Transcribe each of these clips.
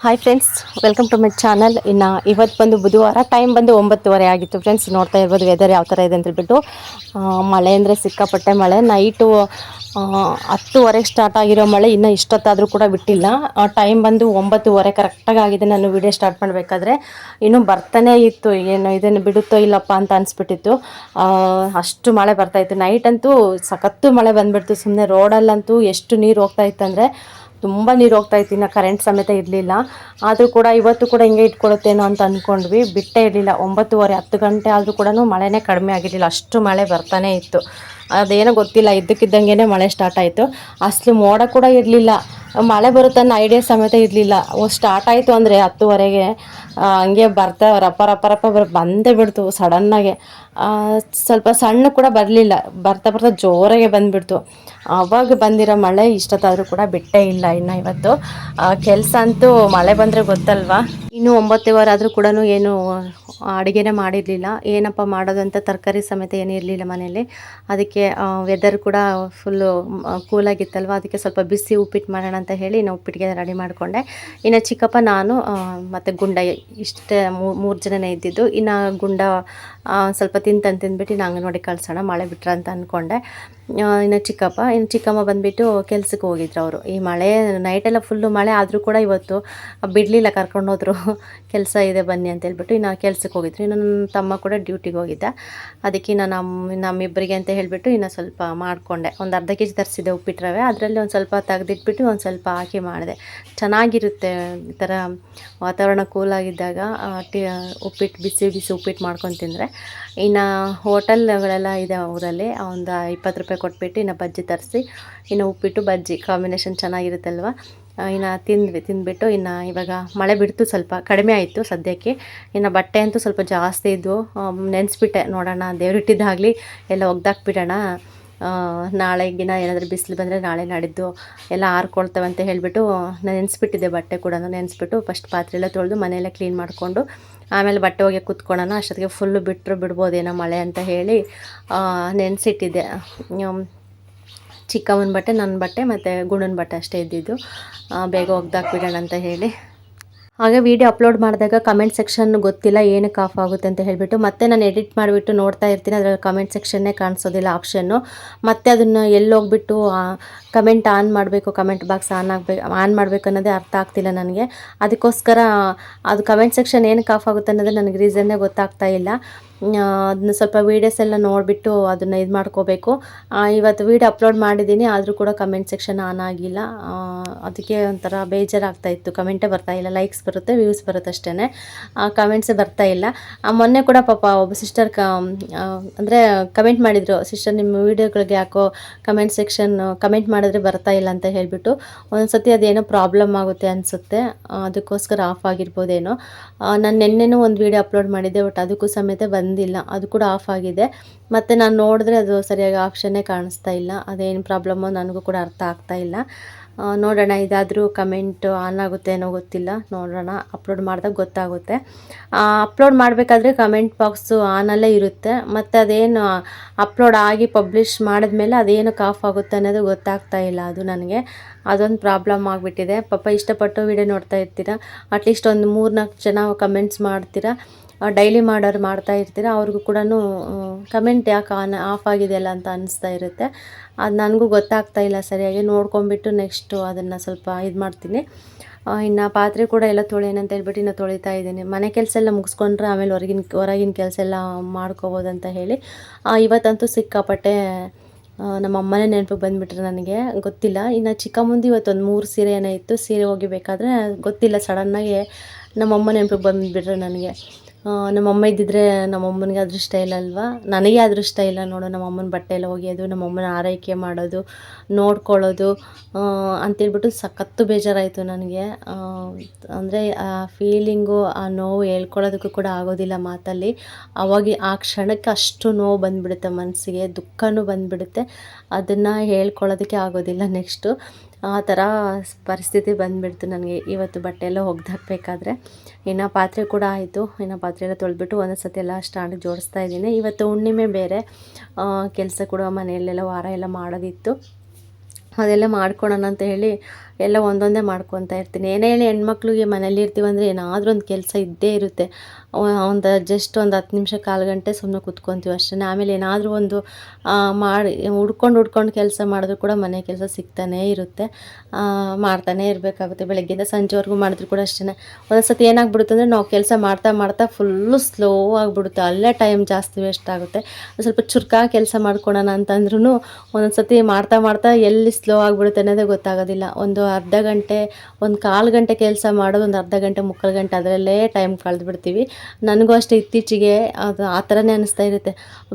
Hi friends welcome to my channel ಇನ್ನು ಇವತ್ತು ಬಂದು ಬುಧವಾರ ಟೈಮ್ ಬಂದು ಒಂಬತ್ತುವರೆ ಆಗಿತ್ತು ಫ್ರೆಂಡ್ಸ್ ನೋಡ್ತಾ ಇರ್ಬೋದು ವೆದರ್ ಯಾವ ಥರ ಇದೆ ಅಂತ ಹೇಳ್ಬಿಟ್ಟು. ಆ, ಮಳೆ ಅಂದರೆ ಸಿಕ್ಕಾಪಟ್ಟೆ ಮಳೆ. ನೈಟು ಹತ್ತುವರೆಗೆ ಸ್ಟಾರ್ಟ್ ಆಗಿರೋ ಮಳೆ. ಇನ್ನೂ ಇಷ್ಟೊತ್ತಾದರೂ ಕೂಡ ಬಿಟ್ಟಿಲ್ಲ. ಟೈಮ್ ಬಂದು ಒಂಬತ್ತುವರೆ ಕರೆಕ್ಟಾಗಿ ಆಗಿದೆ. ನಾನು ವಿಡಿಯೋ ಸ್ಟಾರ್ಟ್ ಮಾಡಬೇಕಾದ್ರೆ. ಇನ್ನೂ ಬರ್ತಾನೆ ಇತ್ತು. ಏನು ಇದನ್ನು ಬಿಡುತ್ತೋ ಇಲ್ಲಪ್ಪ ಅಂತ ಅನಿಸ್ಬಿಟ್ಟಿತ್ತು. ಅಷ್ಟು ಮಳೆ ಬರ್ತಾಯಿತ್ತು ನೈಟ್ ಅಂತೂ ಸಖತ್ತು ಮಳೆ ಬಂದುಬಿಡ್ತು. ಸುಮ್ಮನೆ ರೋಡಲ್ಲಂತೂ ಎಷ್ಟು ನೀರು ಹೋಗ್ತಾ ಇತ್ತಂದರೆ ತುಂಬ ನೀರು ಹೋಗ್ತಾ ಇತ್ತು, ಇನ್ನು ಕರೆಂಟ್ ಸಮೇತ ಇರಲಿಲ್ಲ. ಆದರೂ ಕೂಡ ಇವತ್ತು ಕೂಡ ಹಿಂಗೆ ಇಟ್ಕೊಳುತ್ತೇನೋ ಅಂತ ಅಂದ್ಕೊಂಡ್ವಿ ಬಿಟ್ಟೇ ಇರಲಿಲ್ಲ. ಒಂಬತ್ತುವರೆ, ಹತ್ತು ಗಂಟೆ ಆದರೂ ಕೂಡ ಮಳೆನೇ ಕಡಿಮೆ ಆಗಿರಲಿಲ್ಲ. ಅಷ್ಟು ಮಳೆ ಬರ್ತಾನೆ ಇತ್ತು. ಅದೇನೋ ಗೊತ್ತಿಲ್ಲ ಇದ್ದಕ್ಕಿದ್ದಂಗೆ ಮಳೆ ಸ್ಟಾರ್ಟ್ ಆಯಿತು. ಅಸಲು ಮೋಡ ಕೂಡ ಇರಲಿಲ್ಲ. ಮಳೆ ಬರುತ್ತೆ ಅನ್ನೋ ಐಡಿಯಾ ಸಮೇತ ಇರಲಿಲ್ಲ. ಸ್ಟಾರ್ಟ್ ಆಯಿತು ಅಂದರೆ ಹತ್ತುವರೆಗೆ ಹಂಗೆ ಬರ್ತಾ ರಪ್ಪ ರಪ್ಪ ಬರ್, ಬಂದೇ ಬಿಡ್ತು ಸಡನ್ನಾಗೆ ಸ್ವಲ್ಪ ಸಣ್ಣ ಕೂಡ ಬರಲಿಲ್ಲ. ಬರ್ತಾ ಬರ್ತಾ ಜೋರಾಗೆ ಬಂದುಬಿಡ್ತು. ಆವಾಗ ಬಂದಿರೋ ಮಳೆ ಇಷ್ಟೊತ್ತಾದರೂ ಕೂಡ ಬಿಟ್ಟೇ ಇಲ್ಲ ಇನ್ನು ಇವತ್ತು. ಕೆಲಸ ಅಂತೂ ಮಳೆ ಬಂದರೆ ಗೊತ್ತಲ್ವಾ? ಇನ್ನೂ ಒಂಬತ್ತುವರೆ ಆದರೂ ಕೂಡ ಏನು ಅಡುಗೆನೇ ಮಾಡಿರಲಿಲ್ಲ. ಏನಪ್ಪ ಮಾಡೋದು ತರಕಾರಿ ಸಮೇತ ಏನೂ ಇರಲಿಲ್ಲ ಮನೆಯಲ್ಲಿ. ಅದಕ್ಕೆ ವೆದರ್ ಕೂಡ ಫುಲ್ಲು ಕೂಲಾಗಿತ್ತಲ್ವ ಅದಕ್ಕೆ ಸ್ವಲ್ಪ ಬಿಸಿ ಉಪ್ಪಿಟ್ಟು ಮಾಡೋಣ ಅಂತ ಹೇಳಿ ನಾವು ಉಪ್ಪಿಟ್ಟಿಗೆ ರೆಡಿ ಮಾಡಿಕೊಂಡೆ. ಇನ್ನು ಚಿಕ್ಕಪ್ಪ ನಾನು ಮತ್ತು ಗುಂಡ ಇಷ್ಟೇ ಮೂರು ಜನನೇ ಇದ್ದಿದ್ದು. ಇನ್ನು ಗುಂಡ ಸ್ವಲ್ಪ ತಿಂತಂದು ತಿಂದ್ಬಿಟ್ಟು ಇನ್ನು ಅಂಗನವಾಡಿ ಕಳ್ಸೋಣ, ಮಳೆ ಬಿಟ್ರೆ ಅಂತ ಅಂದ್ಕೊಂಡೆ ಇನ್ನು ಚಿಕ್ಕಪ್ಪ, ಇನ್ನು ಚಿಕ್ಕಮ್ಮ ಬಂದುಬಿಟ್ಟು ಕೆಲ್ಸಕ್ಕೆ ಹೋಗಿದ್ರು ಅವರು. ಈ ಮಳೆ ನೈಟೆಲ್ಲ ಫುಲ್ಲು ಮಳೆ ಆದರೂ ಕೂಡ ಇವತ್ತು ಬಿಡಲಿಲ್ಲ, ಕರ್ಕೊಂಡು ಹೋದರು. ಕೆಲಸ ಇದೆ, ಬನ್ನಿ ಅಂತ ಹೇಳ್ಬಿಟ್ಟು ಇನ್ನು ಕೆಲ್ಸಕ್ಕೆ ಹೋಗಿದ್ರು. ಇನ್ನು ನನ್ನ ತಮ್ಮ ಕೂಡ ಡ್ಯೂಟಿಗೆ ಹೋಗಿದ್ದ. ಅದಕ್ಕೆ ಇನ್ನು ನಮ್ಮ ನಮ್ಮಿಬ್ಬರಿಗೆ ಅಂತ ಹೇಳಿಬಿಟ್ಟು ಇನ್ನು ಸ್ವಲ್ಪ ಮಾಡಿಕೊಂಡೆ. ಒಂದು ಅರ್ಧ ಕೆ ಜಿ ತರಿಸಿದೆ ಉಪ್ಪಿಟ್ರವೆ. ಅದರಲ್ಲಿ ಒಂದು ಸ್ವಲ್ಪ ತೆಗೆದಿಟ್ಬಿಟ್ಟು ಒಂದು ಸ್ವಲ್ಪ ಹಾಕಿ ಮಾಡಿದೆ. ಚೆನ್ನಾಗಿರುತ್ತೆ ಈ ಥರ ವಾತಾವರಣ ಕೂಲಾಗಿದ್ದಾಗ ಟಿ, ಉಪ್ಪಿಟ್ಟು, ಬಿಸಿ ಬಿಸಿ ಉಪ್ಪಿಟ್ಟು ಮಾಡ್ಕೊಂಡು ತಿಂದರೆ. ಇನ್ನು ಹೋಟೆಲ್ಗಳೆಲ್ಲ ಇದೆ ಊರಲ್ಲಿ. ಒಂದು ಇಪ್ಪತ್ತು ರೂಪಾಯಿ ಕೊಟ್ಬಿಟ್ಟು ಇನ್ನು ಬಜ್ಜಿ ತರಿಸಿ, ಇನ್ನು ಉಪ್ಪಿಟ್ಟು, ಬಜ್ಜಿ ಕಾಂಬಿನೇಷನ್ ಚೆನ್ನಾಗಿರುತ್ತಲ್ವ? ಇನ್ನು ತಿಂದ್ವಿ, ತಿಂದ್ಬಿಟ್ಟು ಇನ್ನು ಇವಾಗ ಮಳೆ ಬಿಡ್ತು ಸ್ವಲ್ಪ, ಕಡಿಮೆ ಆಯಿತು ಸದ್ಯಕ್ಕೆ. ಇನ್ನು ಬಟ್ಟೆ ಅಂತೂ ಸ್ವಲ್ಪ ಜಾಸ್ತಿ ಇದ್ವು. ನೆನೆಸ್ಬಿಟ್ಟೆ, ನೋಡೋಣ ದೇವ್ರಿಟ್ಟಿದ್ದಾಗಲಿ ಎಲ್ಲ ಒಗ್ದಾಕ್ಬಿಡೋಣ. ನಾಳೆಗಿನ ಏನಾದರೂ ಬಿಸಿಲು ಬಂದರೆ ನಾಳೆ ನಾಡಿದ್ದು ಎಲ್ಲ ಆರ್ಕೊಳ್ತವೆ ಅಂತ ಹೇಳಿಬಿಟ್ಟು ನಾನು ನೆನೆಸ್ಬಿಟ್ಟಿದ್ದೆ ಬಟ್ಟೆ ಕೂಡ ನೆನೆಸ್ಬಿಟ್ಟು ಫಸ್ಟ್ ಪಾತ್ರೆ ಎಲ್ಲ ತೊಳೆದು ಮನೆಯೆಲ್ಲ ಕ್ಲೀನ್ ಮಾಡಿಕೊಂಡು ಆಮೇಲೆ ಬಟ್ಟೆ ಹೋಗಿ ಕೂತ್ಕೊಳ್ಳೋಣ. ಅಷ್ಟೊತ್ತಿಗೆ ಫುಲ್ಲು ಬಿಟ್ಟರು ಬಿಡ್ಬೋದೇನೋ ಮಳೆ ಅಂತ ಹೇಳಿ ನೆನೆಸಿಟ್ಟಿದ್ದೆ. ಚಿಕ್ಕವನ ಬಟ್ಟೆ ನನ್ನ ಬಟ್ಟೆ ಮತ್ತು ಗುಣನ ಬಟ್ಟೆ ಅಷ್ಟೇ ಇದ್ದಿದ್ದು. ಬೇಗ ಒಗ್ದಾಕ್ಬಿಡೋಣ ಅಂತ ಹೇಳಿ ಹಾಗೆ ವಿಡಿಯೋ ಅಪ್ಲೋಡ್ ಮಾಡಿದಾಗ ಕಮೆಂಟ್ ಸೆಕ್ಷನ್ ಗೊತ್ತಿಲ್ಲ ಏನಕ್ಕೆ ಆಫ್ ಆಗುತ್ತೆ ಅಂತ ಹೇಳಿಬಿಟ್ಟು ಮತ್ತೆ ನಾನು ಎಡಿಟ್ ಮಾಡಿಬಿಟ್ಟು ನೋಡ್ತಾ ಇರ್ತೀನಿ. ಅದರಲ್ಲಿ ಕಮೆಂಟ್ ಸೆಕ್ಷನ್ನೇ ಕಾಣಿಸೋದಿಲ್ಲ ಆಪ್ಷನ್ನು ಮತ್ತೆ ಅದನ್ನು ಎಲ್ಲಿ ಹೋಗ್ಬಿಟ್ಟು ಕಮೆಂಟ್ ಆನ್ ಮಾಡಬೇಕು ಕಮೆಂಟ್ ಬಾಕ್ಸ್ ಆನ್ ಆಗಬೇಕು ಆನ್ ಮಾಡಬೇಕು ಅನ್ನೋದೇ ಅರ್ಥ ಆಗ್ತಿಲ್ಲ ನನಗೆ. ಅದಕ್ಕೋಸ್ಕರ, ಅದು ಕಮೆಂಟ್ ಸೆಕ್ಷನ್ ಏನಕ್ಕೆ ಆಫ್ ಆಗುತ್ತೆ ಅನ್ನೋದು ನನಗೆ ರೀಸನ್ನೇ ಗೊತ್ತಾಗ್ತಾ ಇಲ್ಲ. ಅದನ್ನ ಸ್ವಲ್ಪ ವೀಡಿಯೋಸ್ ಎಲ್ಲ ನೋಡಿಬಿಟ್ಟು ಅದನ್ನು ಇದು ಮಾಡ್ಕೋಬೇಕು. ಇವತ್ತು ವೀಡಿಯೋ ಅಪ್ಲೋಡ್ ಮಾಡಿದ್ದೀನಿ, ಆದರೂ ಕೂಡ ಕಮೆಂಟ್ ಸೆಕ್ಷನ್ ಆನ್ ಆಗಿಲ್ಲ. ಅದಕ್ಕೆ ಒಂಥರ ಬೇಜಾರಾಗ್ತಾ ಇತ್ತು. ಕಮೆಂಟೇ ಬರ್ತಾ ಇಲ್ಲ. ಲೈಕ್ಸ್ ಬರುತ್ತೆ ವ್ಯೂಸ್ ಬರುತ್ತೆ ಅಷ್ಟೇ ಕಮೆಂಟ್ಸೇ ಬರ್ತಾ ಇಲ್ಲ. ಮೊನ್ನೆ ಕೂಡ ಪಾಪ ಒಬ್ಬ ಸಿಸ್ಟರ್ ಕ ಅಂದರೆ ಕಮೆಂಟ್ ಮಾಡಿದರು. ಸಿಸ್ಟರ್ ನಿಮ್ಮ ವೀಡಿಯೋಗಳಿಗೆ ಯಾಕೋ ಕಮೆಂಟ್ ಸೆಕ್ಷನ್ ಕಮೆಂಟ್ ಮಾಡಿದ್ರೆ ಬರ್ತಾ ಇಲ್ಲ ಅಂತ ಹೇಳಿಬಿಟ್ಟು. ಒಂದ್ಸತಿ ಅದೇನೋ ಪ್ರಾಬ್ಲಮ್ ಆಗುತ್ತೆ ಅನಿಸುತ್ತೆ. ಅದಕ್ಕೋಸ್ಕರ ಆಫ್ ಆಗಿರ್ಬೋದೇನೋ. ನಾನು ನಿನ್ನೆನೂ ಒಂದು ವೀಡಿಯೋ ಅಪ್ಲೋಡ್ ಮಾಡಿದ್ದೆ ಬಟ್ ಅದಕ್ಕೂ ಸಮೇತ ಬಂದಿಲ್ಲ, ಅದು ಕೂಡ ಆಫ್ ಆಗಿದೆ. ಮತ್ತು ನಾನು ನೋಡಿದ್ರೆ ಅದು ಸರಿಯಾಗಿ ಆಪ್ಷನ್ನೇ ಕಾಣಿಸ್ತಾ ಇಲ್ಲ, ಅದೇನು ಪ್ರಾಬ್ಲಮ್ಮೋ ನನಗೂ ಕೂಡ ಅರ್ಥ ಆಗ್ತಾ ಇಲ್ಲ. ನೋಡೋಣ, ಇದಾದರೂ ಕಮೆಂಟ್ ಆನ್ ಆಗುತ್ತೆ ಏನೋ ಗೊತ್ತಿಲ್ಲ, ನೋಡೋಣ ಅಪ್ಲೋಡ್ ಮಾಡಿದಾಗ ಗೊತ್ತಾಗುತ್ತೆ. ಅಪ್ಲೋಡ್ ಮಾಡಬೇಕಾದ್ರೆ ಕಮೆಂಟ್ ಬಾಕ್ಸು ಆನಲ್ಲೇ ಇರುತ್ತೆ, ಮತ್ತು ಅದೇನು ಅಪ್ಲೋಡ್ ಆಗಿ ಪಬ್ಲಿಷ್ ಮಾಡಿದ್ಮೇಲೆ ಅದೇನಕ್ಕೆ ಆಫ್ ಆಗುತ್ತೆ ಅನ್ನೋದು ಗೊತ್ತಾಗ್ತಾ ಇಲ್ಲ ಅದು ನನಗೆ. ಅದೊಂದು ಪ್ರಾಬ್ಲಮ್ ಆಗಿಬಿಟ್ಟಿದೆ. ಪಾಪ ಇಷ್ಟಪಟ್ಟು ವಿಡಿಯೋ ನೋಡ್ತಾ ಇರ್ತೀರ? ಅಟ್ಲೀಸ್ಟ್ ಒಂದು ಮೂರು ನಾಲ್ಕು ಜನ ಕಮೆಂಟ್ಸ್ ಮಾಡ್ತೀರಾ? ಡೈಲಿ ಮಾಡೋರು ಮಾಡ್ತಾ ಇರ್ತೀರ, ಅವ್ರಿಗೂ ಕೂಡ ಕಮೆಂಟ್ ಯಾಕೆ ಆನ್ ಆಫ್ ಆಗಿದೆಯಲ್ಲ ಅಂತ ಅನಿಸ್ತಾ ಇರುತ್ತೆ. ಅದು ನನಗೂ ಗೊತ್ತಾಗ್ತಾ ಇಲ್ಲ ಸರಿಯಾಗಿ ನೋಡ್ಕೊಂಬಿಟ್ಟು ನೆಕ್ಸ್ಟು ಅದನ್ನು ಸ್ವಲ್ಪ ಇದು ಮಾಡ್ತೀನಿ. ಇನ್ನು ಪಾತ್ರೆ ಕೂಡ ಎಲ್ಲ ತೊಳೆಯೋಣ ಅಂತ ಹೇಳ್ಬಿಟ್ಟು ಇನ್ನು ತೊಳಿತಾ ಇದ್ದೀನಿ. ಮನೆ ಕೆಲಸ ಎಲ್ಲ ಮುಗಿಸ್ಕೊಂಡ್ರೆ ಆಮೇಲೆ ಹೊರಗಿನ ಹೊರಗಿನ ಕೆಲಸ ಎಲ್ಲ ಅಂತ ಹೇಳಿ. ಇವತ್ತಂತೂ ಸಿಕ್ಕಾಪಟ್ಟೆ ನಮ್ಮ ಅಮ್ಮನೇ ನೆನಪಿಗೆ ಬಂದುಬಿಟ್ರೆ ನನಗೆ. ಗೊತ್ತಿಲ್ಲ. ಇನ್ನು ಚಿಕ್ಕ ಮುಂದೆ ಇವತ್ತೊಂದು ಮೂರು ಸೀರೆ ಏನೋ ಇತ್ತು. ಸೀರೆ ಹೋಗಿಬೇಕಾದ್ರೆ ಗೊತ್ತಿಲ್ಲ. ಸಡನ್ನಾಗಿ ನಮ್ಮಮ್ಮ ನೆನಪಿಗೆ ಬಂದುಬಿಟ್ರೆ ನನಗೆ. ನಮ್ಮಮ್ಮ ಇದ್ದಿದ್ರೆ ನಮ್ಮಮ್ಮನಿಗೆ ಅದೃಷ್ಟ ಇಲ್ಲ ಅಲ್ವಾ? ನನಗೆ ಅದೃಷ್ಟ ಇಲ್ಲ ನೋಡು, ನಮ್ಮಮ್ಮನ ಬಟ್ಟೆ ಎಲ್ಲ ಒಗೆಯೋದು, ನಮ್ಮಮ್ಮನ ಆರೈಕೆ ಮಾಡೋದು, ನೋಡ್ಕೊಳ್ಳೋದು ಅಂತೇಳ್ಬಿಟ್ಟು ಸಖತ್ತು ಬೇಜಾರಾಯಿತು ನನಗೆ. ಅಂದರೆ ಆ ಫೀಲಿಂಗು ಆ ನೋವು ಹೇಳ್ಕೊಳ್ಳೋದಕ್ಕೂ ಕೂಡ ಆಗೋದಿಲ್ಲ ಮಾತಲ್ಲಿ. ಅವಾಗ ಆ ಕ್ಷಣಕ್ಕೆ ಅಷ್ಟು ನೋವು ಬಂದುಬಿಡುತ್ತೆ ಮನಸ್ಸಿಗೆ, ದುಃಖನೂ ಬಂದುಬಿಡುತ್ತೆ. ಅದನ್ನು ಹೇಳ್ಕೊಳ್ಳೋದಕ್ಕೆ ಆಗೋದಿಲ್ಲ ನೆಕ್ಸ್ಟು ಆ ಥರ ಪರಿಸ್ಥಿತಿ ಬಂದುಬಿಡ್ತು ನನಗೆ. ಇವತ್ತು ಬಟ್ಟೆ ಎಲ್ಲ ಒಗ್ದಾಕ್ಬೇಕಾದ್ರೆ ಇನ್ನು ಪಾತ್ರೆ ಕೂಡ ಆಯಿತು. ಇನ್ನು ಪಾತ್ರೆ ಎಲ್ಲ ತೊಳೆದ್ಬಿಟ್ಟು ಒಂದೊಂದು ಸತಿ ಎಲ್ಲ ಸ್ಟ್ಯಾಂಡಿಗೆ ಜೋಡಿಸ್ತಾ ಇದ್ದೀನಿ. ಇವತ್ತು ಹುಣ್ಣಿಮೆ ಬೇರೆ. ಕೆಲಸ ಕೂಡ ಮನೆಯಲ್ಲೆಲ್ಲ ವಾರ ಎಲ್ಲ ಮಾಡೋದಿತ್ತು. ಅದೆಲ್ಲ ಮಾಡ್ಕೊಳೋಣ ಅಂತ ಹೇಳಿ ಎಲ್ಲ ಒಂದೊಂದೇ ಮಾಡ್ಕೊತಾ ಇರ್ತೀನಿ. ಏನೇ ಹೇಳಿ ಹೆಣ್ಮಕ್ಳಿಗೆ ಮನೇಲಿ ಇರ್ತೀವಂದರೆ ಏನಾದರೂ ಒಂದು ಕೆಲಸ ಇದ್ದೇ ಇರುತ್ತೆ. ಒಂದು ಜಸ್ಟ್ ಒಂದು ಹತ್ತು ನಿಮಿಷ ಕಾಲು ಗಂಟೆ ಸುಮ್ಮನೆ ಕೂತ್ಕೊತೀವಿ ಅಷ್ಟೇ. ಆಮೇಲೆ ಏನಾದರೂ ಒಂದು ಮಾಡಿ, ಹುಡ್ಕೊಂಡು ಹುಡ್ಕೊಂಡು ಕೆಲಸ ಮಾಡಿದ್ರು ಕೂಡ ಮನೆ ಕೆಲಸ ಸಿಗ್ತಾನೇ ಇರುತ್ತೆ. ಮಾಡ್ತಾನೇ ಇರಬೇಕಾಗುತ್ತೆ. ಬೆಳಗ್ಗೆಯಿಂದ ಸಂಜೆವರೆಗೂ ಮಾಡಿದ್ರು ಕೂಡ ಅಷ್ಟೇ ಒಂದೊಂದು ಸತಿ ಏನಾಗ್ಬಿಡುತ್ತೆ ಅಂದರೆ ನಾವು ಕೆಲಸ ಮಾಡ್ತಾ ಮಾಡ್ತಾ ಫುಲ್ಲು ಸ್ಲೋ ಆಗಿಬಿಡುತ್ತೆ. ಅಲ್ಲೇ ಟೈಮ್ ಜಾಸ್ತಿ ವೇಸ್ಟ್ ಆಗುತ್ತೆ. ಸ್ವಲ್ಪ ಚುರುಕಾಗಿ ಕೆಲಸ ಮಾಡ್ಕೊಳೋಣ ಅಂತಂದ್ರೂ ಒಂದೊಂದು ಸತಿ ಮಾಡ್ತಾ ಮಾಡ್ತಾ ಎಲ್ಲಿ ಸ್ಲೋ ಆಗಿಬಿಡುತ್ತೆ ಅನ್ನೋದೇ ಗೊತ್ತಾಗೋದಿಲ್ಲ. ಒಂದು ಅರ್ಧ ಗಂಟೆ, ಒಂದು ಕಾಲು ಗಂಟೆ ಕೆಲಸ ಮಾಡೋದು, ಒಂದು ಅರ್ಧ ಗಂಟೆ, ಮುಕ್ಕಾಲು ಗಂಟೆ ಅದರಲ್ಲೇ ಟೈಮ್ ಕಳೆದು ಬಿಡ್ತೀವಿ ನನಗೂ ಅಷ್ಟೇ ಇತ್ತೀಚೆಗೆ ಅದು ಆ ಥರನೇ ಅನಿಸ್ತಾ ಇರುತ್ತೆ.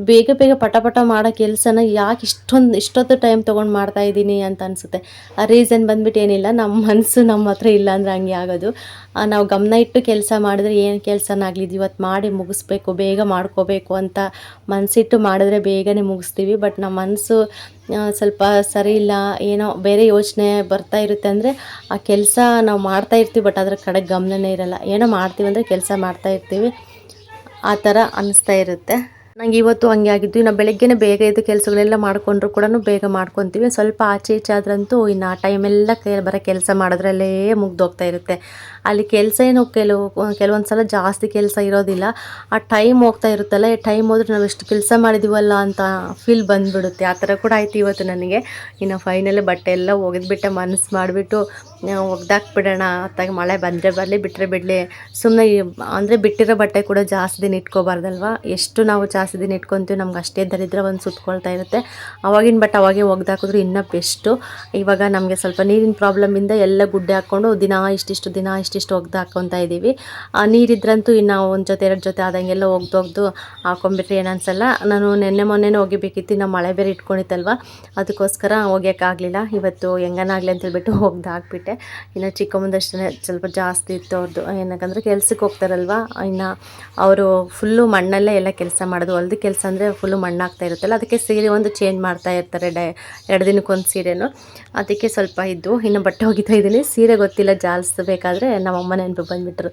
ಬೇಗ ಬೇಗ ಪಟ ಪಟ ಮಾಡೋ ಕೆಲಸನ ಯಾಕೆ ಇಷ್ಟೊಂದು, ಇಷ್ಟೊತ್ತು ಟೈಮ್ ತೊಗೊಂಡು ಮಾಡ್ತಾ ಇದ್ದೀನಿ ಅಂತ ಅನಿಸುತ್ತೆ. ಆ ರೀಸನ್ ಬಂದ್ಬಿಟ್ಟು ಏನಿಲ್ಲ ನಮ್ಮ ಮನಸ್ಸು ನಮ್ಮ ಹತ್ರ ಇಲ್ಲ ಅಂದರೆ ಹಂಗೆ ಆಗೋದು. ನಾವು ಗಮನ ಇಟ್ಟು ಕೆಲಸ ಮಾಡಿದ್ರೆ ಏನು ಕೆಲಸನಾಗಲಿದ್ದು ಇವತ್ತು ಮಾಡಿ ಮುಗಿಸ್ಬೇಕು, ಬೇಗ ಮಾಡ್ಕೋಬೇಕು ಅಂತ ಮನಸ್ಸಿಟ್ಟು ಮಾಡಿದ್ರೆ ಬೇಗನೆ ಮುಗಿಸ್ತೀವಿ. ಬಟ್ ನಮ್ಮ ಮನಸ್ಸು ಸ್ವಲ್ಪ ಸರಿ ಇಲ್ಲ, ಏನೋ ಬೇರೆ ಯೋಚನೆ ಬರ್ತಾ ಇರುತ್ತೆ. ಅಂದರೆ ಆ ಕೆಲಸ ನಾವು ಮಾಡ್ತಾ ಇರ್ತೀವಿ ಬಟ್ ಅದ್ರ ಕಡೆ ಗಮನನೇ ಇರಲ್ಲ. ಏನೋ ಮಾಡ್ತೀವಿ ಅಂದರೆ ಕೆಲಸ ಮಾಡ್ತಾ ಇರ್ತೀವಿ. ಆ ಥರ ಅನ್ನಿಸ್ತಾ ಇರುತ್ತೆ. ನಂಗೆ ಇವತ್ತು ಹಂಗೆ ಆಗಿದ್ದು, ಇನ್ನು ಬೆಳಗ್ಗೆನೇ ಬೇಗ ಇದ್ದು ಕೆಲಸಗಳೆಲ್ಲ ಮಾಡ್ಕೊಂಡ್ರು ಕೂಡ ಬೇಗ ಮಾಡ್ಕೊತೀವಿ. ಸ್ವಲ್ಪ ಆಚೆ ಈಚೆ ಆದ್ರಂತೂ ಇನ್ನು ಆ ಟೈಮೆಲ್ಲ ಬರೋ ಕೆಲಸ ಮಾಡೋದ್ರಲ್ಲೇ ಮುಗ್ದೋಗ್ತಾ ಇರುತ್ತೆ. ಅಲ್ಲಿ ಕೆಲಸ ಏನು ಕೆಲವು, ಕೆಲವೊಂದು ಸಲ ಜಾಸ್ತಿ ಕೆಲಸ ಇರೋದಿಲ್ಲ. ಆ ಟೈಮ್ ಹೋಗ್ತಾ ಇರುತ್ತಲ್ಲ, ಈ ಟೈಮ್ ಹೋದ್ರೆ ನಾವು ಎಷ್ಟು ಕೆಲಸ ಮಾಡಿದ್ದೀವಲ್ಲ ಅಂತ ಫೀಲ್ ಬಂದುಬಿಡುತ್ತೆ. ಆ ಥರ ಕೂಡ ಆಯ್ತು ಇವತ್ತು ನನಗೆ. ಇನ್ನು ಫೈನಲ್ ಬಟ್ಟೆ ಎಲ್ಲ ಒಗೆದ್ಬಿಟ್ಟೆ ಮನಸ್ಸು ಮಾಡಿಬಿಟ್ಟು ಒಗ್ದಾಕ್ಬಿಡೋಣ ಅತ್ತಾಗ ಮಳೆ ಬಂದರೆ ಬರಲಿ ಬಿಟ್ಟರೆ ಬಿಡಲಿ. ಸುಮ್ಮನೆ ಅಂದರೆ ಬಿಟ್ಟಿರೋ ಬಟ್ಟೆ ಕೂಡ ಜಾಸ್ತಿ ದಿನ ಇಟ್ಕೋಬಾರ್ದಲ್ವ? ಎಷ್ಟು ನಾವು ಜಾಸ್ತಿ ದಿನ ಇಟ್ಕೊತೀವಿ ನಮ್ಗೆ ಅಷ್ಟೇ ದರಿದ್ರ ಒಂದು ಸುತ್ಕೊಳ್ತಾ ಇರುತ್ತೆ. ಅವಾಗಿನ ಬಟ್ಟೆ ಅವಾಗೆ ಒಗ್ದಾಕಿದ್ರು ಇನ್ನೂ ಬೆಸ್ಟು. ಇವಾಗ ನಮಗೆ ಸ್ವಲ್ಪ ನೀರಿನ ಪ್ರಾಬ್ಲಮಿಂದ ಎಲ್ಲ ಗುಡ್ಡೆ ಹಾಕ್ಕೊಂಡು ದಿನ ಇಷ್ಟಿಷ್ಟು ದಿನ ಇಷ್ಟಿಷ್ಟು ಒಗ್ದು ಹಾಕ್ಕೊತಾ ಇದ್ದೀವಿ. ಆ ನೀರಿದ್ರಂತೂ ಇನ್ನು ಒಂದು ಜೊತೆ, ಎರಡು ಜೊತೆ ಆದಂಗೆಲ್ಲ ಒಗ್ದು ಒಗ್ದು ಹಾಕೊಂಡ್ಬಿಟ್ರೆ ಏನನ್ಸಲ್ಲ ನಾನು ನೆನ್ನೆ ಮೊನ್ನೆನೇ ಒಗಿಬೇಕಿತ್ತು, ಇನ್ನು ಮಳೆ ಬೇರೆ ಇಟ್ಕೊಂಡಿತ್ತಲ್ವ? ಅದಕ್ಕೋಸ್ಕರ ಒಗ್ಯೋಕ್ಕಾಗಲಿಲ್ಲ ಇವತ್ತು ಹೆಂಗನಾಗಲಿ ಅಂತ ಹೇಳ್ಬಿಟ್ಟು ಒಗ್ದು ಹಾಕ್ಬಿಟ್ಟೆ ಇನ್ನು ಚಿಕ್ಕ ಮುಂದಷ್ಟೇ ಸ್ವಲ್ಪ ಜಾಸ್ತಿ ಇತ್ತು ಅವ್ರದ್ದು ಏನಕ್ಕಂದ್ರೆ ಕೆಲ್ಸಕ್ಕೆ ಹೋಗ್ತಾರಲ್ವ, ಇನ್ನು ಅವರು ಫುಲ್ಲು ಮಣ್ಣಲ್ಲೇ ಎಲ್ಲ ಕೆಲಸ ಮಾಡೋದು, ಹೊಲ್ದ ಕೆಲಸ ಅಂದರೆ ಫುಲ್ಲು ಮಣ್ಣಾಗ್ತಾ ಇರುತ್ತಲ್ಲ, ಅದಕ್ಕೆ ಸೀರೆ ಒಂದು ಚೇಂಜ್ ಮಾಡ್ತಾ ಇರ್ತಾರೆ, ಡೈ, ಎರಡು ದಿನಕ್ಕೊಂದು ಸೀರೆನೂ. ಅದಕ್ಕೆ ಸ್ವಲ್ಪ ಇದ್ದು, ಇನ್ನು ಬಟ್ಟೆ ಒಗಿತಾ ಇದ್ದೀನಿ. ಸೀರೆ ಗೊತ್ತಿಲ್ಲ, ಜಾಲಿಸ್ಬೇಕಾದ್ರೆ ನಮ್ಮ ಅಮ್ಮ ನೆನಪು ಬಂದುಬಿಟ್ರು.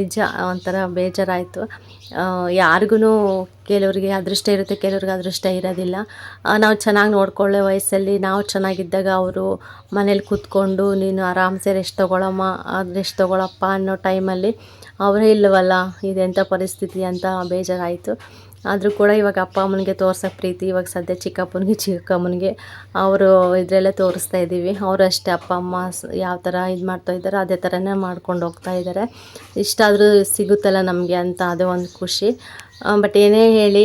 ನಿಜ ಒಂಥರ ಬೇಜಾರಾಯಿತು. ಯಾರಿಗೂ ಕೆಲವ್ರಿಗೆ ಅದೃಷ್ಟ ಇರುತ್ತೆ ಕೆಲವ್ರಿಗೆ ಅದೃಷ್ಟ ಇರೋದಿಲ್ಲ. ನಾವು ಚೆನ್ನಾಗಿ ನೋಡ್ಕೊಳ್ಳೋ ವಯಸ್ಸಲ್ಲಿ ನಾವು ಚೆನ್ನಾಗಿದ್ದಾಗ ಅವರು ಮನೇಲಿ ಕೂತ್ಕೊಂಡು, ನೀನು ಆರಾಮ್ಸೆ ರೆಸ್ಟ್ ತೊಗೊಳಮ್ಮ ರೆಸ್ಟ್ ತೊಗೊಳಪ್ಪ ಅನ್ನೋ ಟೈಮಲ್ಲಿ ಅವರೇ ಇಲ್ಲವಲ್ಲ ಇದೆಂಥ ಪರಿಸ್ಥಿತಿ ಅಂತ ಬೇಜಾರಾಯಿತು. ಆದರೂ ಕೂಡ ಇವಾಗ ಅಪ್ಪ ಅಮ್ಮನಿಗೆ ತೋರ್ಸೋಕೆ ಪ್ರೀತಿ, ಇವಾಗ ಸದ್ಯ ಚಿಕ್ಕಪ್ಪನಿಗೆ, ಚಿಕ್ಕಮ್ಮನಿಗೆ ಅವರು ಇದರಲ್ಲೇ ತೋರಿಸ್ತಾ ಇದ್ದೀವಿ. ಅವರು ಅಷ್ಟೇ, ಅಪ್ಪ, ಅಮ್ಮ ಯಾವ ಥರ ಇದು ಮಾಡ್ತಾ ಇದ್ದಾರೆ ಅದೇ ಥರನೇ ಮಾಡ್ಕೊಂಡು ಹೋಗ್ತಾ ಇದ್ದಾರೆ. ಇಷ್ಟಾದರೂ ಸಿಗುತ್ತಲ್ಲ ನಮಗೆ ಅಂತ ಅದೇ ಒಂದು ಖುಷಿ. ಬಟ್ ಏನೇ ಹೇಳಿ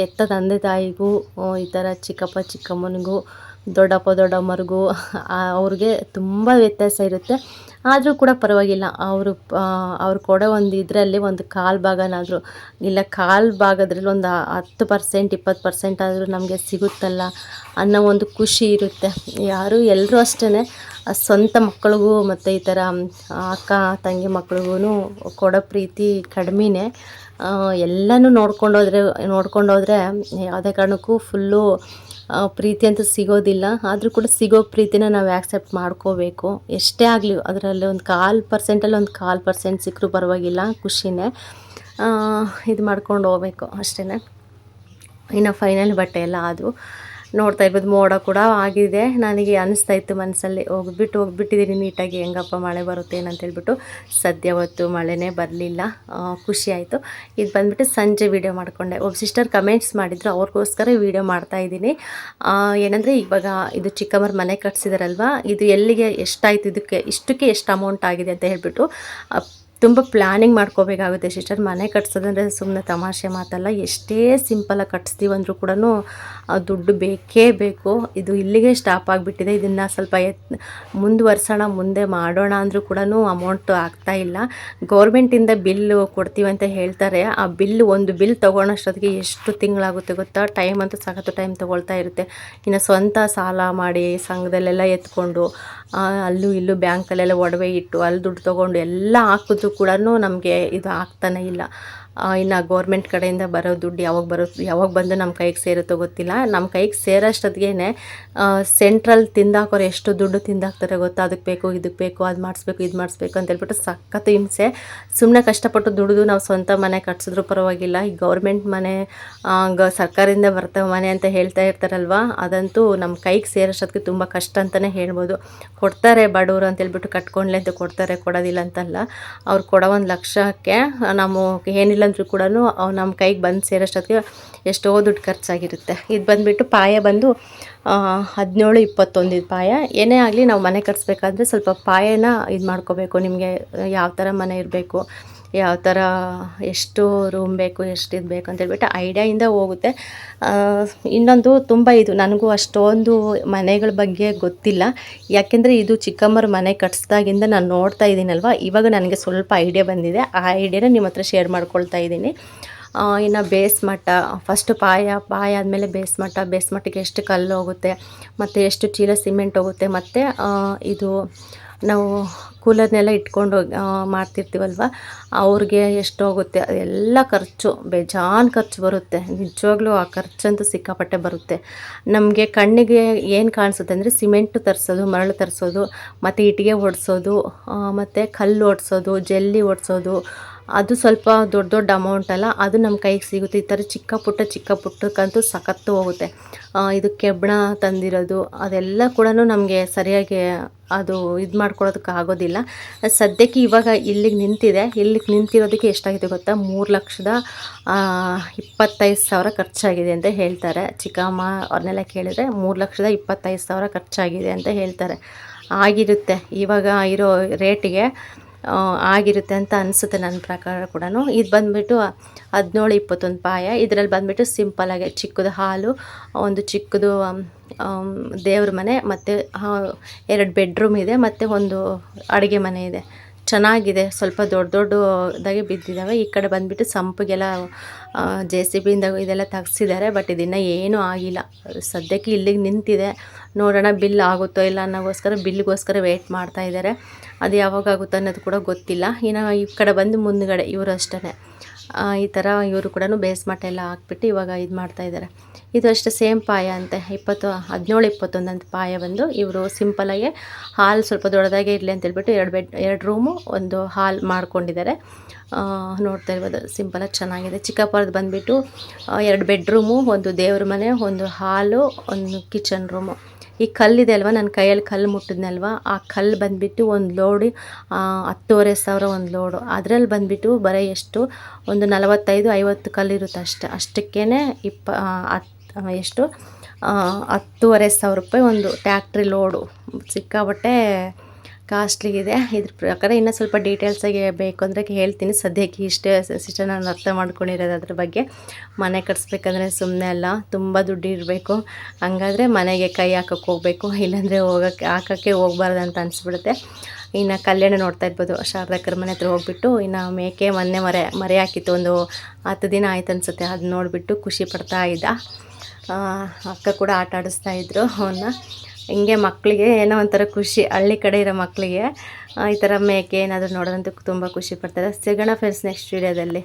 ಹೆತ್ತ ತಂದೆ ತಾಯಿಗೂ ಈ ಥರ ಚಿಕ್ಕಪ್ಪ, ಚಿಕ್ಕಮ್ಮನಿಗೂ, ದೊಡ್ಡಪ್ಪ, ದೊಡ್ಡಮ್ಮರಿಗೂ ಅವ್ರಿಗೆ ತುಂಬ ವ್ಯತ್ಯಾಸ ಇರುತ್ತೆ. ಆದರೂ ಕೂಡ ಪರವಾಗಿಲ್ಲ. ಅವರು ಅವ್ರು ಕೊಡೋ ಒಂದು ಇದರಲ್ಲಿ ಒಂದು ಕಾಲು ಭಾಗನಾದರೂ, ಇಲ್ಲ ಕಾಲು ಭಾಗದ್ರಲ್ಲಿ ಒಂದು ಹತ್ತು ಪರ್ಸೆಂಟ್, ಇಪ್ಪತ್ತು ಪರ್ಸೆಂಟ್ ಆದರೂ ನಮಗೆ ಸಿಗುತ್ತಲ್ಲ ಅನ್ನೋ ಒಂದು ಖುಷಿ ಇರುತ್ತೆ. ಯಾರು ಎಲ್ಲರೂ ಅಷ್ಟೇ ಸ್ವಂತ ಮಕ್ಕಳಿಗೂ ಮತ್ತು ಈ ಥರ ಅಕ್ಕ, ತಂಗಿ ಮಕ್ಳಿಗೂ ಕೊಡೋ ಪ್ರೀತಿ ಕಡಿಮೆನೇ. ಎಲ್ಲನೂ ನೋಡ್ಕೊಂಡೋದ್ರೆ ನೋಡ್ಕೊಂಡೋದ್ರೆ ಯಾವುದೇ ಕಾರಣಕ್ಕೂ ಫುಲ್ಲು ಪ್ರೀತಿ ಅಂತೂ ಸಿಗೋದಿಲ್ಲ. ಆದರೂ ಕೂಡ ಸಿಗೋ ಪ್ರೀತಿನ ನಾವು ಆ್ಯಕ್ಸೆಪ್ಟ್ ಮಾಡ್ಕೋಬೇಕು. ಎಷ್ಟೇ ಆಗಲಿ, ಅದರಲ್ಲಿ ಒಂದು ಕಾಲು ಪರ್ಸೆಂಟಲ್ಲಿ ಒಂದು ಕಾಲು ಪರ್ಸೆಂಟ್ ಸಿಕ್ಕರೂ ಪರವಾಗಿಲ್ಲ, ಖುಷಿನೇ. ಇದು ಮಾಡ್ಕೊಂಡು ಹೋಗ್ಬೇಕು ಅಷ್ಟೇ ಇನ್ನು ಫೈನಲ್ ಬಟ್ಟೆ ಎಲ್ಲ ಅದು ನೋಡ್ತಾ ಇರ್ಬೋದು, ಮೋಡ ಕೂಡ ಆಗಿದೆ. ನನಗೆ ಅನಿಸ್ತಾ ಇತ್ತು ಮನಸ್ಸಲ್ಲಿ ಹೋಗ್ಬಿಟ್ಟು ಹೋಗ್ಬಿಟ್ಟಿದ್ದೀನಿ ನೀಟಾಗಿ, ಹೆಂಗಪ್ಪ ಮಳೆ ಬರುತ್ತೆ ಏನಂತ ಹೇಳ್ಬಿಟ್ಟು ಸದ್ಯ ಹೊತ್ತು ಮಳೆನೇ ಬರಲಿಲ್ಲ ಖುಷಿ ಆಯಿತು. ಇದು ಬಂದ್ಬಿಟ್ಟು ಸಂಜೆ ವೀಡಿಯೋ ಮಾಡಿಕೊಂಡೆ. ಒಬ್ಬ ಸಿಸ್ಟರ್ ಕಮೆಂಟ್ಸ್ ಮಾಡಿದ್ರು, ಅವ್ರಿಗೋಸ್ಕರ ವೀಡಿಯೋ ಮಾಡ್ತಾ ಇದ್ದೀನಿ. ಏನಂದರೆ ಇವಾಗ ಇದು ಚಿಕ್ಕಮ್ಮರ ಮನೆ ಕಟ್ಸಿದಾರಲ್ವಾ, ಇದು ಎಲ್ಲಿಗೆ ಎಷ್ಟಾಯ್ತು, ಇದಕ್ಕೆ ಇಷ್ಟಕ್ಕೆ ಎಷ್ಟು ಅಮೌಂಟ್ ಆಗಿದೆ ಅಂತ ಹೇಳ್ಬಿಟ್ಟು ತುಂಬ ಪ್ಲ್ಯಾನಿಂಗ್ ಮಾಡ್ಕೋಬೇಕಾಗುತ್ತೆ. ಸಿಸ್ಟರ್, ಮನೆ ಕಟ್ಸೋದಂದ್ರೆ ಸುಮ್ಮನೆ ತಮಾಷೆ ಮಾತಲ್ಲ, ಎಷ್ಟೇ ಸಿಂಪಲಾಗಿ ಕಟ್ಸ್ತೀವಂದ್ರೂ ಕೂಡ ದುಡ್ಡು ಬೇಕೇ ಬೇಕು. ಇದು ಇಲ್ಲಿಗೆ ಸ್ಟಾಪ್ ಆಗಿಬಿಟ್ಟಿದೆ. ಇದನ್ನು ಸ್ವಲ್ಪ ಎತ್ ಮುಂದುವರ್ಸೋಣ, ಮುಂದೆ ಮಾಡೋಣ ಅಂದರೂ ಕೂಡ ಅಮೌಂಟ್ ಆಗ್ತಾ ಇಲ್ಲ. ಗೌರ್ಮೆಂಟಿಂದ ಬಿಲ್ಲು ಕೊಡ್ತೀವಿ ಅಂತ ಹೇಳ್ತಾರೆ. ಆ ಬಿಲ್ ಒಂದು ಬಿಲ್ ತೊಗೊಳೋಷ್ಟೊತ್ತಿಗೆ ಎಷ್ಟು ತಿಂಗಳಾಗುತ್ತೆ ಗೊತ್ತಾ? ಟೈಮ್ ಅಂತೂ ಸಖತ್ತು ಟೈಮ್ ತೊಗೊಳ್ತಾ ಇರುತ್ತೆ. ಇನ್ನು ಸ್ವಂತ ಸಾಲ ಮಾಡಿ ಸಂಘದಲ್ಲೆಲ್ಲ ಎತ್ಕೊಂಡು ಅಲ್ಲೂ ಇಲ್ಲೂ ಬ್ಯಾಂಕಲ್ಲೆಲ್ಲ ಒಡವೆ ಇಟ್ಟು, ಅಲ್ಲಿ ದುಡ್ಡು ತೊಗೊಂಡು ಎಲ್ಲ ಹಾಕಿದ್ರು ಕೂಡ ನಮಗೆ ಇದು ಆಗ್ತಾನೆ ಇಲ್ಲ. ಇನ್ನು ಗೌರ್ಮೆಂಟ್ ಕಡೆಯಿಂದ ಬರೋ ದುಡ್ಡು ಯಾವಾಗ ಬರೋ, ಯಾವಾಗ ಬಂದು ನಮ್ಮ ಕೈಗೆ ಸೇರುತ್ತೋ ಗೊತ್ತಿಲ್ಲ. ನಮ್ಮ ಕೈಗೆ ಸೇರೋಷ್ಟೊತ್ತಿಗೆ ಸೆಂಟ್ರಲ್ ತಿಂದಾಕೋರು ಎಷ್ಟು ದುಡ್ಡು ತಿಂದಾಕ್ತಾರೆ ಗೊತ್ತಾ? ಅದಕ್ಕೆ ಬೇಕು ಇದಕ್ಕೆ ಬೇಕು, ಅದು ಮಾಡಿಸ್ಬೇಕು, ಇದು ಮಾಡಿಸ್ಬೇಕು ಅಂತ ಹೇಳ್ಬಿಟ್ಟು ಸಖತ್ ಹಿಂಸೆ. ಸುಮ್ಮನೆ ಕಷ್ಟಪಟ್ಟು ದುಡಿದು ನಾವು ಸ್ವಂತ ಮನೆ ಕಟ್ಸಿದ್ರು ಪರವಾಗಿಲ್ಲ. ಈ ಗೌರ್ಮೆಂಟ್ ಮನೆ ಗ, ಸರ್ಕಾರದಿಂದ ಬರ್ತವೆ ಮನೆ ಅಂತ ಹೇಳ್ತಾ ಇರ್ತಾರಲ್ವ? ಅದಂತೂ ನಮ್ಮ ಕೈಗೆ ಸೇರೋಷ್ಟೊತ್ತಿಗೆ ತುಂಬ ಕಷ್ಟ ಅಂತಲೇ ಹೇಳ್ಬೋದು. ಕೊಡ್ತಾರೆ ಬಡವರು ಅಂತ ಹೇಳ್ಬಿಟ್ಟು ಕಟ್ಕೊಂಡ್ಲೆ ಅಂತ ಕೊಡ್ತಾರೆ, ಕೊಡೋದಿಲ್ಲ ಅಂತಲ್ಲ. ಅವ್ರು ಕೊಡೋ ಒಂದು ಲಕ್ಷಕ್ಕೆ ನಾವು ಏನಿಲ್ಲ ಅಂದರೂ ಕೂಡ ನಮ್ಮ ಕೈಗೆ ಬಂದು ಸೇರೋಷ್ಟೊತ್ತಿಗೆ ಎಷ್ಟೋ ದುಡ್ಡು ಖರ್ಚಾಗಿರುತ್ತೆ. ಇದು ಬಂದುಬಿಟ್ಟು ಪಾಯ ಬಂದು ಹದಿನೇಳು ಇಪ್ಪತ್ತೊಂದು ಇದು ಪಾಯ. ಏನೇ ಆಗಲಿ ನಾವು ಮನೆ ಕಟ್ಸ್ಬೇಕಾದ್ರೆ ಸ್ವಲ್ಪ ಪಾಯನ ಇದು ಮಾಡ್ಕೋಬೇಕು, ನಿಮಗೆ ಯಾವ ಥರ ಮನೆ ಇರಬೇಕು. ಯಾವ ಥರ ಎಷ್ಟು ರೂಮ್ ಬೇಕು, ಎಷ್ಟು ಇದು ಬೇಕು ಅಂತ ಹೇಳ್ಬಿಟ್ಟು ಐಡಿಯಾಯಿಂದ ಹೋಗುತ್ತೆ. ಇನ್ನೊಂದು ತುಂಬ ಇದು, ನನಗೂ ಅಷ್ಟೊಂದು ಮನೆಗಳ ಬಗ್ಗೆ ಗೊತ್ತಿಲ್ಲ. ಯಾಕೆಂದರೆ ಇದು ಚಿಕ್ಕಮ್ಮರ ಮನೆ ಕಟ್ಸ್ದಾಗಿಂದ ನಾನು ನೋಡ್ತಾ ಇದ್ದೀನಲ್ವ? ಇವಾಗ ನನಗೆ ಸ್ವಲ್ಪ ಐಡಿಯಾ ಬಂದಿದೆ. ಆ ಐಡಿಯಾನ ನಿಮ್ಮ ಹತ್ರ ಶೇರ್ ಮಾಡ್ಕೊಳ್ತಾ ಇದ್ದೀನಿ. ಇನ್ನು ಬೇಸ್ ಮಟ್ಟ ಫಸ್ಟು ಪಾಯ ಪಾಯ ಆದಮೇಲೆ ಬೇಸ್ ಮಟ್ಟ, ಬೇಸ್ ಮಟ್ಟಕ್ಕೆ ಎಷ್ಟು ಕಲ್ಲು ಹೋಗುತ್ತೆ, ಮತ್ತು ಎಷ್ಟು ಚೀಲ ಸಿಮೆಂಟ್ ಹೋಗುತ್ತೆ, ಮತ್ತು ಇದು ನಾವು ಕೂಲರ್ನೆಲ್ಲ ಇಟ್ಕೊಂಡು ಹೋಗಿ ಮಾಡ್ತಿರ್ತೀವಲ್ವ? ಅವ್ರಿಗೆ ಎಷ್ಟೋಗುತ್ತೆ, ಎಲ್ಲ ಖರ್ಚು, ಬೇಜಾನ್ ಖರ್ಚು ಬರುತ್ತೆ. ನಿಜವಾಗ್ಲೂ ಆ ಖರ್ಚಂತೂ ಸಿಕ್ಕಾಪಟ್ಟೆ ಬರುತ್ತೆ. ನಮಗೆ ಕಣ್ಣಿಗೆ ಏನು ಕಾಣಿಸುತ್ತೆ ಅಂದರೆ ಸಿಮೆಂಟು ತರಿಸೋದು, ಮರಳು ತರಿಸೋದು, ಮತ್ತು ಇಟ್ಟಿಗೆ ಓಡಿಸೋದು ಮತ್ತು ಕಲ್ಲು ಓಡಿಸೋದು ಜಲ್ಲಿ ಓಡಿಸೋದು ಅದು ಸ್ವಲ್ಪ ದೊಡ್ಡ ದೊಡ್ಡ ಅಮೌಂಟ್ ಅಲ್ಲ, ಅದು ನಮ್ಮ ಕೈಗೆ ಸಿಗುತ್ತೆ. ಈ ಥರ ಚಿಕ್ಕ ಪುಟ್ಟ, ಚಿಕ್ಕ ಪುಟ್ಟಕ್ಕಂತೂ ಸಖತ್ತು ಹೋಗುತ್ತೆ. ಇದು ಕೆಬ್ಬಣ ತಂದಿರೋದು, ಅದೆಲ್ಲ ಕೂಡ ನಮಗೆ ಸರಿಯಾಗಿ ಅದು ಇದು ಮಾಡ್ಕೊಳ್ಳೋದಕ್ಕೆ ಆಗೋದಿಲ್ಲ. ಸದ್ಯಕ್ಕೆ ಇವಾಗ ಇಲ್ಲಿಗೆ ನಿಂತಿದೆ. ಇಲ್ಲಿಗೆ ನಿಂತಿರೋದಕ್ಕೆ ಎಷ್ಟಾಗಿದೆ ಗೊತ್ತಾ? ಮೂರು ಲಕ್ಷದ ಇಪ್ಪತ್ತೈದು ಸಾವಿರ ಖರ್ಚಾಗಿದೆ ಅಂತ ಹೇಳ್ತಾರೆ. ಚಿಕ್ಕಮ್ಮ ಅವ್ರನ್ನೆಲ್ಲ ಕೇಳಿದರೆ ಮೂರು ಲಕ್ಷದ ಇಪ್ಪತ್ತೈದು ಸಾವಿರ ಖರ್ಚಾಗಿದೆ ಅಂತ ಹೇಳ್ತಾರೆ. ಆಗಿರುತ್ತೆ. ಇವಾಗ ಇರೋ ರೇಟಿಗೆ ಆಗಿರುತ್ತೆ ಅಂತ ಅನಿಸುತ್ತೆ ನನ್ನ ಪ್ರಕಾರ ಕೂಡ ಇದು ಬಂದುಬಿಟ್ಟು ಹದಿನೇಳು ಇಪ್ಪತ್ತೊಂದು ಪಾಯ. ಇದರಲ್ಲಿ ಬಂದುಬಿಟ್ಟು ಸಿಂಪಲಾಗಿ ಚಿಕ್ಕದು ಹಾಲು, ಒಂದು ಚಿಕ್ಕದು ದೇವ್ರ ಮನೆ, ಮತ್ತು ಎರಡು ಬೆಡ್ರೂಮ್ ಇದೆ, ಮತ್ತು ಒಂದು ಅಡುಗೆ ಮನೆ ಇದೆ. ಚೆನ್ನಾಗಿದೆ. ಸ್ವಲ್ಪ ದೊಡ್ಡ ದೊಡ್ಡದಾಗಿ ಬಿದ್ದಿದ್ದಾವೆ ಈ ಕಡೆ ಬಂದುಬಿಟ್ಟು ಸಂಪಿಗೆಲ್ಲ ಜೆ ಸಿ ಬಿಯಿಂದ ಇದೆಲ್ಲ ತೆಗ್ಸಿದ್ದಾರೆ. ಬಟ್ ಇದನ್ನು ಏನೂ ಆಗಿಲ್ಲ. ಸದ್ಯಕ್ಕೆ ಇಲ್ಲಿಗೆ ನಿಂತಿದೆ. ನೋಡೋಣ ಬಿಲ್ ಆಗುತ್ತೋ ಇಲ್ಲ ಅನ್ನೋಗೋಸ್ಕರ ಬಿಲ್ಗೋಸ್ಕರ ವೇಟ್ ಮಾಡ್ತಾ ಇದ್ದಾರೆ. ಅದು ಯಾವಾಗ ಆಗುತ್ತೋ ಅನ್ನೋದು ಕೂಡ ಗೊತ್ತಿಲ್ಲ. ಇನ್ನು ಈ ಕಡೆ ಬಂದು ಮುಂದುಗಡೆ, ಇವರು ಅಷ್ಟೇ ಈ ಥರ ಇವರು ಕೂಡ ಬೇಸ್ ಮಟ್ಟ ಎಲ್ಲ ಹಾಕ್ಬಿಟ್ಟು ಇವಾಗ ಇದು ಮಾಡ್ತಾ ಇದ್ದಾರೆ ಇದು ಅಷ್ಟೇ ಸೇಮ್ ಪಾಯ ಅಂತೆ. ಇಪ್ಪತ್ತು ಹದಿನೇಳು ಇಪ್ಪತ್ತೊಂದು ಅಂತ ಪಾಯ ಬಂದು ಇವರು ಸಿಂಪಲಾಗಿ ಹಾಲ್ ಸ್ವಲ್ಪ ದೊಡ್ಡದಾಗೆ ಇರಲಿ ಅಂತ ಹೇಳ್ಬಿಟ್ಟು ಎರಡು ಬೆಡ್, ಎರಡು ರೂಮು ಒಂದು ಹಾಲ್ ಮಾಡ್ಕೊಂಡಿದ್ದಾರೆ. ನೋಡ್ತಾ ಇರ್ಬೋದು ಸಿಂಪಲಾಗಿ ಚೆನ್ನಾಗಿದೆ. ಚಿಕ್ಕಪ್ಪರದ್ದು ಬಂದುಬಿಟ್ಟು ಎರಡು ಬೆಡ್ರೂಮು ಒಂದು ದೇವ್ರ ಮನೆ, ಒಂದು ಹಾಲು, ಒಂದು ಕಿಚನ್ ರೂಮು ಈ ಕಲ್ಲಿದೆ ಅಲ್ವಾ? ನನ್ನ ಕೈಯಲ್ಲಿ ಕಲ್ಲು ಮುಟ್ಟಿದ್ನಲ್ವ ಆ ಕಲ್ಲು ಬಂದುಬಿಟ್ಟು ಒಂದು ಲೋಡು ಹತ್ತುವರೆ ಸಾವಿರ ಒಂದು ಲೋಡು. ಅದರಲ್ಲಿ ಬಂದುಬಿಟ್ಟು ಬರೀ ಎಷ್ಟು? ಒಂದು ನಲವತ್ತೈದು, ಐವತ್ತು ಕಲ್ಲಿರುತ್ತೆ ಅಷ್ಟೆ. ಅಷ್ಟಕ್ಕೇ ಇಪ್ಪ ಎಷ್ಟು? ಹತ್ತುವರೆ ಸಾವಿರ ರೂಪಾಯಿ ಒಂದು ಟ್ಯಾಕ್ಟ್ರಿ ಲೋಡು. ಸಿಕ್ಕಾಬಟ್ಟೆ ಕಾಸ್ಟ್ಲಿ ಇದೆ ಇದ್ರ ಪ್ರಕಾರ ಇನ್ನೂ ಸ್ವಲ್ಪ ಡೀಟೇಲ್ಸಾಗಿ ಬೇಕು ಅಂದರೆ ಹೇಳ್ತೀನಿ. ಸದ್ಯಕ್ಕೆ ಇಷ್ಟೇ ಸಿಸ್ಟರ್ ನಾನು ಅರ್ಥ ಮಾಡ್ಕೊಂಡಿರೋದು ಅದ್ರ ಬಗ್ಗೆ. ಮನೆ ಕಟ್ಸ್ಬೇಕಂದ್ರೆ ಸುಮ್ಮನೆ ಅಲ್ಲ, ತುಂಬ ದುಡ್ಡು ಇರಬೇಕು. ಹಂಗಾದ್ರೆ ಮನೆಗೆ ಕೈ ಹಾಕಕ್ಕೆ ಹೋಗಬೇಕು. ಇಲ್ಲಾಂದರೆ ಹೋಗೋಕ್ಕೆ, ಹಾಕೋಕ್ಕೆ ಹೋಗ್ಬಾರ್ದು ಅಂತ ಅನಿಸ್ಬಿಡುತ್ತೆ. ಇನ್ನು ಕಲ್ಯಾಣ ನೋಡ್ತಾ ಇರ್ಬೋದು. ಶಾರದಕ್ಕರ ಮನೆ ಹತ್ರ ಹೋಗ್ಬಿಟ್ಟು ಇನ್ನು ಮೇಕೆ ಮೊನ್ನೆ ಮರೆ ಮರೆ ಹಾಕಿತ್ತು. ಒಂದು ಹತ್ತು ದಿನ ಆಯ್ತು ಅನಿಸುತ್ತೆ. ಅದು ನೋಡಿಬಿಟ್ಟು ಖುಷಿ ಪಡ್ತಾ ಇದ್ದ. ಅಕ್ಕ ಕೂಡ ಆಟ ಆಡಿಸ್ತಾ ಇದ್ರು ಅವನ್ನ ಹಿಂಗೆ ಮಕ್ಕಳಿಗೆ ಏನೋ ಒಂಥರ ಖುಷಿ, ಹಳ್ಳಿ ಕಡೆ ಇರೋ ಮಕ್ಕಳಿಗೆ ಈ ಥರ ಮೇಕೆ ಏನಾದರೂ ನೋಡೋದಂತೂ ತುಂಬ ಖುಷಿ ಪಡ್ತಾರೆ. ಸಿಗೋಣ ಫ್ರೆಂಡ್ಸ್ ನೆಕ್ಸ್ಟ್ ವೀಡಿಯೋದಲ್ಲಿ